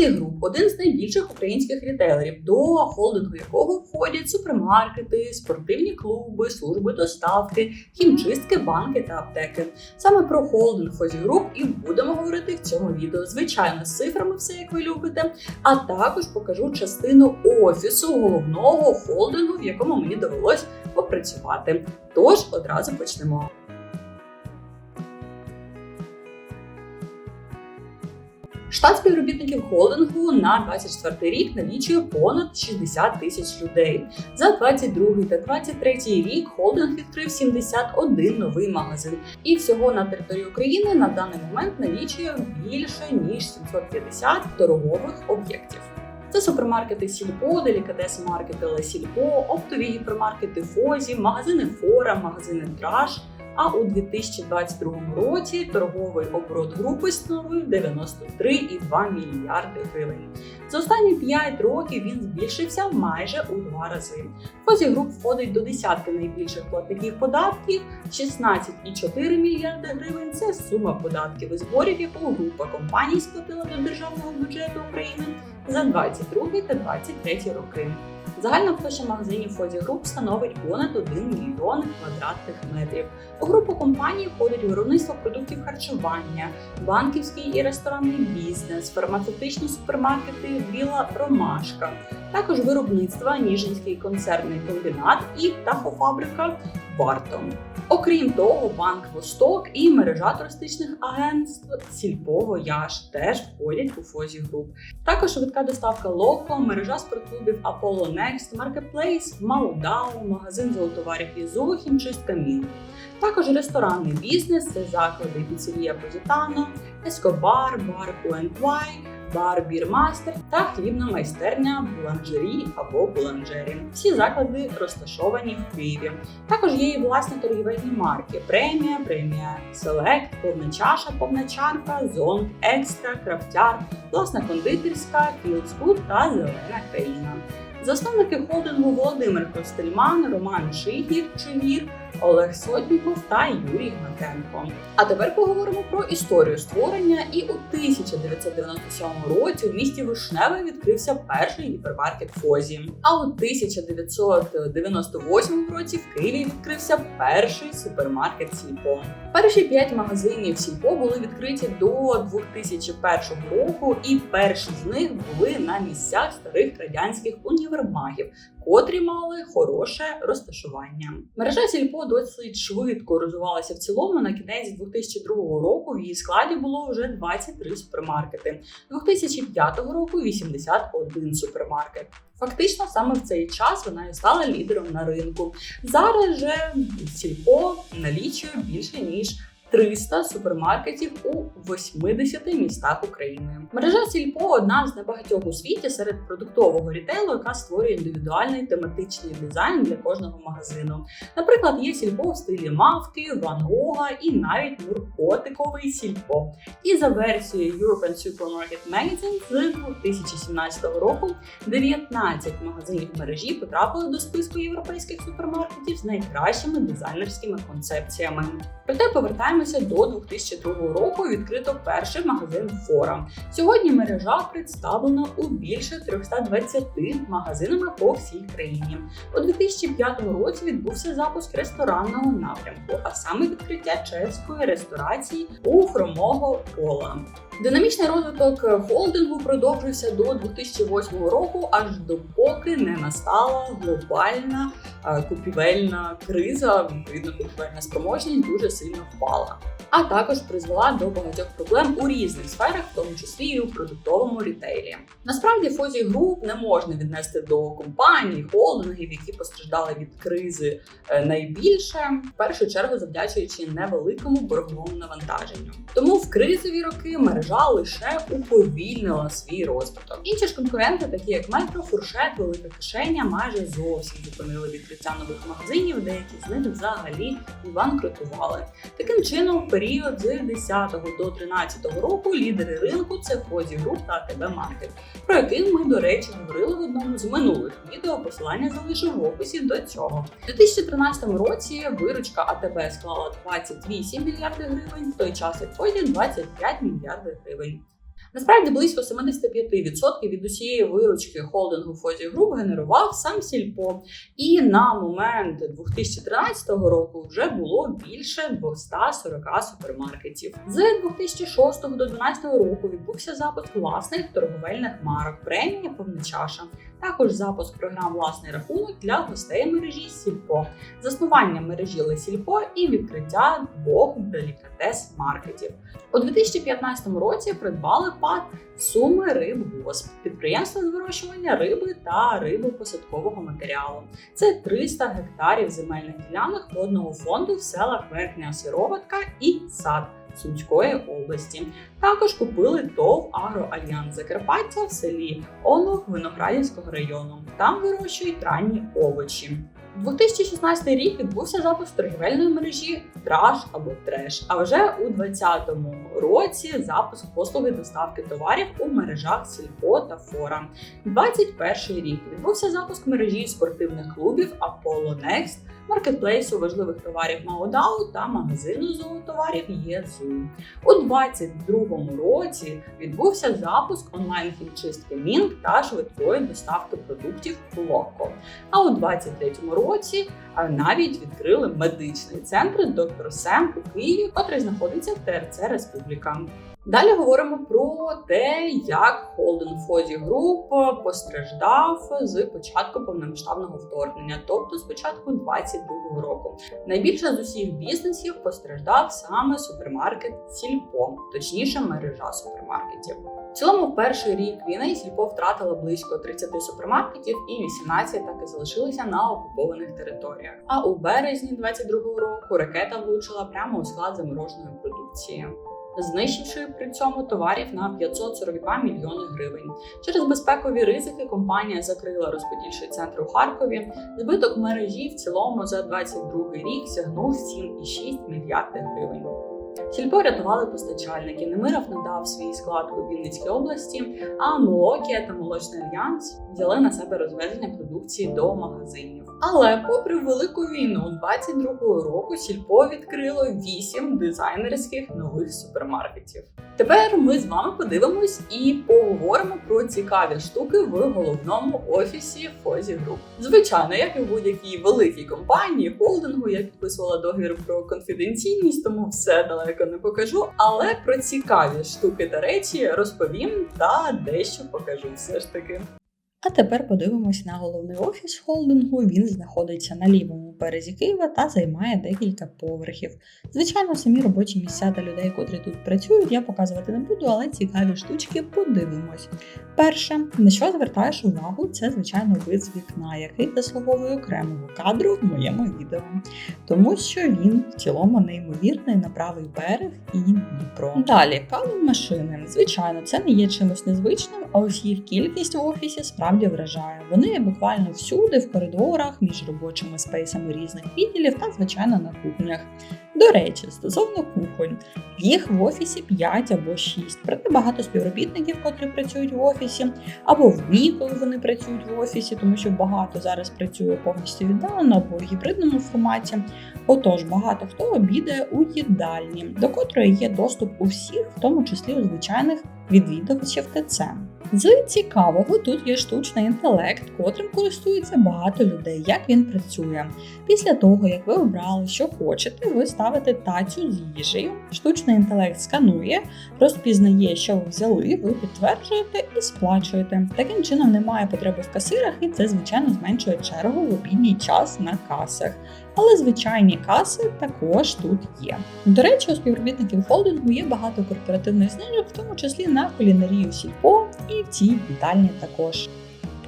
Фозі Груп один з найбільших українських рітейлерів, до холдингу якого входять супермаркети, спортивні клуби, служби доставки, хімчистки, банки та аптеки. Саме про холдинг Фозі Груп і будемо говорити в цьому відео. Звичайно, з цифрами, все як ви любите. А також покажу частину офісу головного холдингу, в якому мені довелось попрацювати. Тож одразу почнемо. Штат співробітників холдингу на 24 рік налічує понад 60 тисяч людей. За 22 та 23 рік холдинг відкрив 71 новий магазин. І всього на території України на даний момент налічує більше ніж 750 торгових об'єктів. Це супермаркети Сільпо, делікатес маркети Ле Сільпо, оптові гіпермаркети Фозі, магазини Фора, магазини Траш. А у 2022 році торговий оборот групи становив 93,2 мільярди гривень. За останні 5 років він збільшився майже у два рази. Фозі груп входить до десятки найбільших платників податків. 16,4 мільярди гривень це сума податків і зборів, яку група компаній сплатила до державного бюджету України за 22 та 23 роки. Загальна площа магазинів Фозі Груп становить понад 1 мільйон квадратних метрів. У групу компаній входить виробництво продуктів харчування, банківський і ресторанний бізнес, фармацевтичні супермаркети Біла Ромашка, також виробництво Ніжинський концерний комбінат і птахофабрика Бартон. Окрім того, банк Восток і мережа туристичних агентств Сільпо Вояж теж входять у Фозі Груп. Також швидка доставка Локо, мережа спортклубів Apollo Next, Marketplace, Маудау, магазин золотоварів Ізу, хімчистка Мін. Також ресторанний бізнес, це заклади піцерія Позитано, Ескобар, бар Куентвай, бар Бірмастер та хлібна майстерня Буланжері або Буланжері. Всі заклади розташовані в Києві. Також є і власні торгівельні марки: премія, премія Селект, повна чаша, повна чарка, зонт, екстра, крафтяр, власна кондитерська, філдсфуд та зелена країна. Засновники холдингу Володимир Костельман, Роман Шигір, Чигір, Олег Сотніков та Юрій Гнатенко. А тепер поговоримо про історію створення. І у 1997 році у місті Вишневе відкрився перший гіпермаркет Фозі. А у 1998 році в Києві відкрився перший супермаркет Сільпо. Перші п'ять магазинів Сільпо були відкриті до 2001 року, і перші з них були на місцях старих радянських універмагів, котрі мали хороше розташування. Мережа Сільпо досить швидко розвивалася в цілому. На кінець 2002 року в її складі було вже 23 супермаркети. 2005 року 81 супермаркет. Фактично, саме в цей час вона і стала лідером на ринку. Зараз же Сільпо налічує більше ніж 300 супермаркетів у 80 містах України. Мережа Сільпо одна з небагатьох у світі серед продуктового рітейлу, яка створює індивідуальний тематичний дизайн для кожного магазину. Наприклад, є сільпо в стилі мавки, Ван Гога і навіть муркотиковий сільпо. І за версією European Supermarket Magazine з 2017 року 19 магазинів мережі потрапили до списку європейських супермаркетів з найкращими дизайнерськими концепціями. Проте повертаємося до 2002 року. Відкрито перший магазин Фора. Сьогодні мережа представлена у більше 320 магазинами по всій країні. У 2005 році відбувся запуск ресторанного напрямку, а саме відкриття чеської ресторації у хромого пола. Динамічний розвиток холдингу продовжився до 2008 року, аж допоки не настала глобальна е, купівельна криза. Відповідно, купівельна спроможність дуже сильно впала. А також призвела до багатьох проблем у різних сферах, в тому числі і у продуктовому рітейлі. Насправді, Фозі Груп не можна віднести до компаній, холдингів, які постраждали від кризи е, найбільше, в першу чергу завдячуючи невеликому борговому навантаженню. Тому в кризові роки мережа лише уповільнила свій розвиток. Інші ж конкуренти, такі як Метро, Фуршет, Велика Кишеня, майже зовсім зупинили відкриття нових магазинів, деякі з них взагалі банкрутували. Таким чином, в період з 10 до 13 року лідери ринку це Фозі Груп та ТБ Маркет, про яких ми, до речі, говорили в одному з минулих відео. Посилання залишу в описі до цього. У 2013 році виручка АТБ склала 28 мільярдів гривень, в той час як Фозі 25 мільярдів гривень. Насправді близько 75% від усієї виручки холдингу Фозі Груп генерував сам Сільпо, і на момент 2013 року вже було більше 240 супермаркетів. З 2006 до 2012 року відбувся запуск власних торговельних марок премія повночаша. Також запуск програм власний рахунок для гостей мережі Сільпо, заснування мережі Лесільпо і відкриття двох делікатес маркетів. У 2015 році придбали ПАД Суми Риб Госп, підприємство з вирощування риби та рибопосадкового матеріалу. Це 300 гектарів земельних ділянок водного фонду в селах Верхня Сироватка і Сад. Сумської області також купили ТОВ Агроальянс Закарпаття в селі Онух Виноградівського району. Там вирощують ранні овочі. 2016 рік відбувся запуск торгівельної мережі Траш або Треш. А вже у 2020 році запуск послуги доставки товарів у мережах Сільпо та Фора. 21 рік відбувся запуск мережі спортивних клубів Apollo Next, маркетплейсу важливих товарів Маодау та магазину зоотоварів ЄЗУ. У 2022 році відбувся запуск онлайн хімчистки Мінк та швидкої доставки продуктів Локо. А у 2023 році навіть відкрили медичний центр доктор Сем у Києві, котрий знаходиться в ТРЦ Республіка. Далі говоримо про те, як холдинг Фозі Груп постраждав з початку повномасштабного вторгнення, тобто з початку 2022 року. Найбільше з усіх бізнесів постраждав саме супермаркет Сільпо, точніше, мережа супермаркетів. В цілому, в перший рік війни Сільпо втратила близько 30 супермаркетів, і 18 так і залишилися на окупованих територіях. А у березні 22-го року ракета влучила прямо у склад замороженої продукції. Знищивши при цьому товарів на 542 мільйони гривень. Через безпекові ризики компанія закрила розподільчий центр у Харкові. Збиток мережі в цілому за 22 рік сягнув 7,6 мільярдів гривень. Сільпо рятували постачальники. Немиров надав свій склад у Вінницькій області, а Молокія та Молочний альянс взяли на себе розвезення продукції до магазинів. Але, попри велику війну, 22-го року сільпо відкрило 8 дизайнерських нових супермаркетів. Тепер ми з вами подивимось і поговоримо про цікаві штуки в головному офісі Фозі Груп. Звичайно, як і в будь-якій великій компанії, холдингу, я підписувала договір про конфіденційність, тому все далеко не покажу. Але про цікаві штуки та речі розповім та дещо покажу все ж таки. А тепер подивимось на головний офіс холдингу. Він знаходиться на лівому березі Києва та займає декілька поверхів. Звичайно, самі робочі місця та людей, котрі тут працюють, я показувати не буду, але цікаві штучки подивимось. Перше, на що звертаєш увагу, це звичайно вид з вікна, який заслуговує окремого кадру в моєму відео, тому що він в цілому неймовірний на правий берег і Дніпро. Далі каву машини. Звичайно, це не є чимось незвичним, а ось їх кількість в офісі справді вражає. Вони буквально всюди, в коридорах, між робочими спейсами різних відділів та, звичайно, на кухнях. До речі, стосовно кухонь, їх в офісі 5 або 6. Проте багато співробітників, котрі працюють в офісі, або в дні, коли вони працюють в офісі, тому що багато зараз працює повністю віддалено або в гібридному форматі. Отож, багато хто обідає у їдальні, до котрої є доступ у всіх, в тому числі у звичайних відвідувачів ТЦ. З цікавого тут є штучний інтелект, котрим користується багато людей, як він працює. Після того, як ви обрали, що хочете, ви ставите тацю з їжею. Штучний інтелект сканує, розпізнає, що ви взяли, ви підтверджуєте і сплачуєте. Таким чином немає потреби в касирах, і це, звичайно, зменшує чергу в обідній час на касах. Але звичайні каси також тут є. До речі, у співробітників холдингу є багато корпоративних знижок, в тому числі на кулінарію сільпо і в цій вітальні також.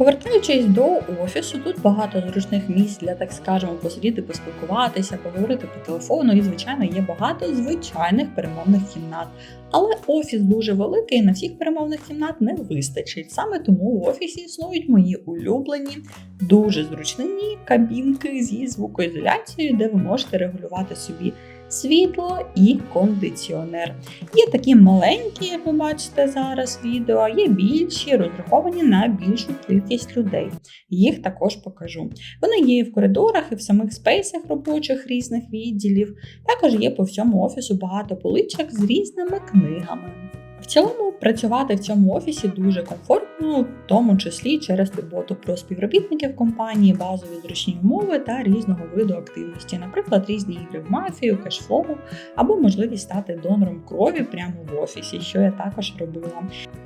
Повертаючись до офісу, тут багато зручних місць для, так скажемо, посидіти, поспілкуватися, поговорити по телефону, і, звичайно, є багато звичайних перемовних кімнат. Але офіс дуже великий, і на всіх перемовних кімнат не вистачить. Саме тому в офісі існують мої улюблені, дуже зручні кабінки зі звукоізоляцією, де ви можете регулювати собі світло і кондиціонер. Є такі маленькі, як ви бачите зараз відео, є більші, розраховані на більшу кількість людей. Їх також покажу. Вони є і в коридорах, і в самих спейсах робочих різних відділів. Також є по всьому офісу багато поличок з різними книгами. В цілому працювати в цьому офісі дуже комфортно, в тому числі через турботу про співробітників компанії, базові зручні умови та різного виду активності, наприклад, різні ігри в мафію, кешфлоу або можливість стати донором крові прямо в офісі, що я також робила.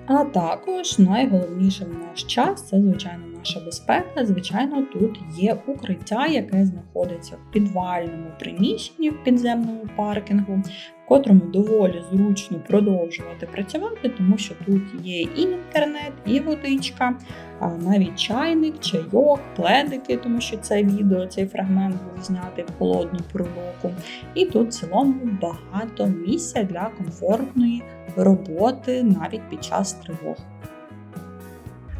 А також найголовніше в наш час це звичайно наша безпека. Звичайно, тут є укриття, яке знаходиться в підвальному приміщенні в підземному паркінгу, котрому доволі зручно продовжувати працювати, тому що тут є і інтернет, і водичка, а навіть чайник, чайок, пледики, тому що це відео, цей фрагмент був знятий в холодну пору року. І тут в цілому багато місця для комфортної роботи навіть під час тривог.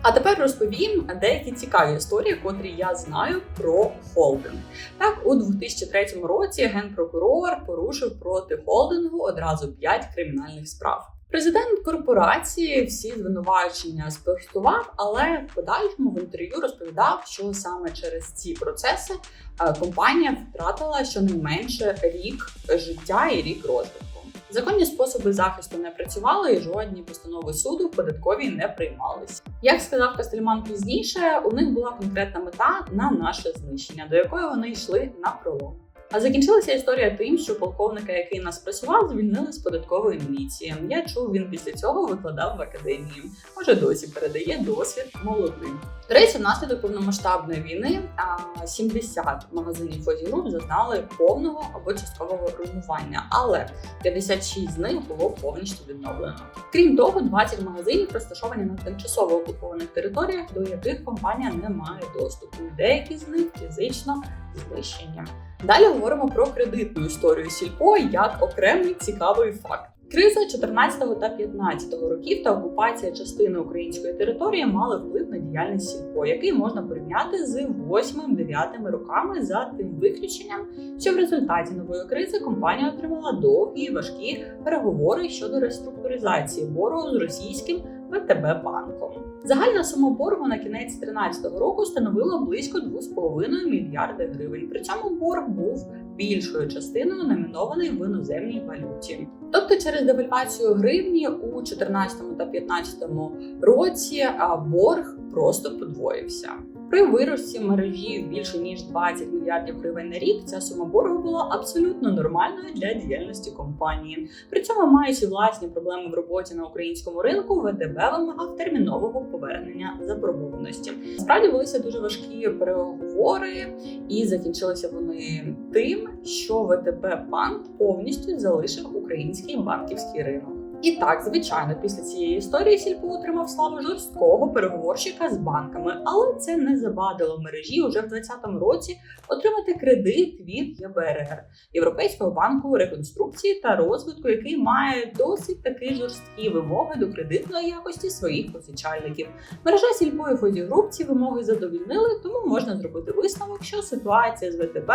А тепер розповім деякі цікаві історії, котрі я знаю про холдинг. Так, у 2003 році генпрокурор порушив проти холдингу одразу 5 кримінальних справ. Президент корпорації всі звинувачення спростував, але в подальшому в інтерв'ю розповідав, що саме через ці процеси е, компанія втратила щонайменше рік життя і рік розвитку. Законні способи захисту не працювали, і жодні постанови суду податкові не приймалися. Як сказав Кастельман пізніше, у них була конкретна мета на наше знищення, до якої вони йшли на пролом. А закінчилася історія тим, що полковника, який нас працював, звільнили з податкової міліції. Я чув, він після цього викладав в академії. Може, досі передає досвід молодим. До речі, внаслідок повномасштабної війни а, 70 магазинів Фозігруп зазнали повного або часткового руйнування, але 56 з них було повністю відновлено. Крім того, 20 магазинів розташовані на тимчасово окупованих територіях, до яких компанія не має доступу. Деякі з них фізично знищені. Далі говоримо про кредитну історію сільпо як окремий цікавий факт. Криза 14 та 15 років та окупація частини української території мали вплив на діяльність сільпо, який можна порівняти з 8-9 роками за тим виключенням, що в результаті нової кризи компанія отримала довгі і важкі переговори щодо реструктуризації боргу з російським ВТБ банком. Загальна сума боргу на кінець 2013 року становила близько 2,5 мільярди гривень. При цьому борг був більшою частиною номінований в іноземній валюті. Тобто, через девальвацію гривні у 2014 та 2015 році борг просто подвоївся. При вирості мережі більше ніж 20 мільярдів гривень на рік ця сума боргу була абсолютно нормальною для діяльності компанії. При цьому, маючи власні проблеми в роботі на українському ринку, ВТБ вимагав термінового повернення заборгованості. Справді велися дуже важкі переговори, і закінчилися вони тим, що ВТБ банк повністю залишив український банківський ринок. І так, звичайно, після цієї історії Сільпо отримав славу жорсткого переговорщика з банками, але це не завадило мережі уже в 2020 році отримати кредит від ЄБРР Європейського банку реконструкції та розвитку, який має досить таки жорсткі вимоги до кредитної якості своїх позичальників. Мережа Сільпо і Фозі Груп ці вимоги задовільнили, тому можна зробити висновок, що ситуація з ВТБ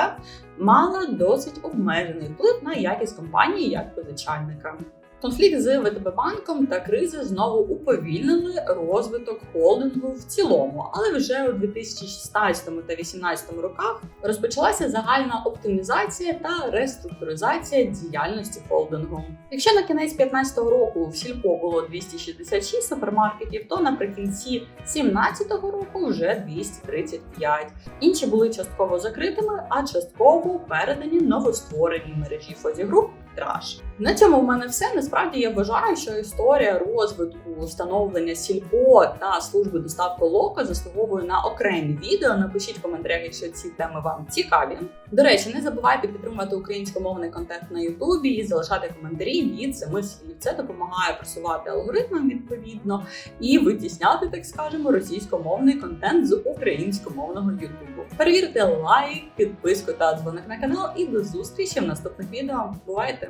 мала досить обмежений вплив на якість компанії як позичальника. Конфлікт з ВТБ банком та кризи знову уповільнили розвиток холдингу в цілому, але вже у 2016 та 2018 роках розпочалася загальна оптимізація та реструктуризація діяльності холдингу. Якщо на кінець 2015 року в сільпо було 266 супермаркетів, то наприкінці 2017 року вже 235. Інші були частково закритими, а частково передані новоствореній мережі Фозі Груп Траш. На цьому в мене все. Насправді я вважаю, що історія розвитку встановлення сільпо та служби доставки локо заслуговує на окремі відео. Напишіть в коментарях, якщо ці теми вам цікаві. До речі, не забувайте підтримувати українськомовний контент на Ютубі і залишати коментарі від семи слів. Це допомагає просувати алгоритмам відповідно і витісняти, так скажемо, російськомовний контент з українськомовного Ютубу. Перевірте лайк, підписку та дзвоник на канал. І до зустрічі в наступних відео. Бувайте!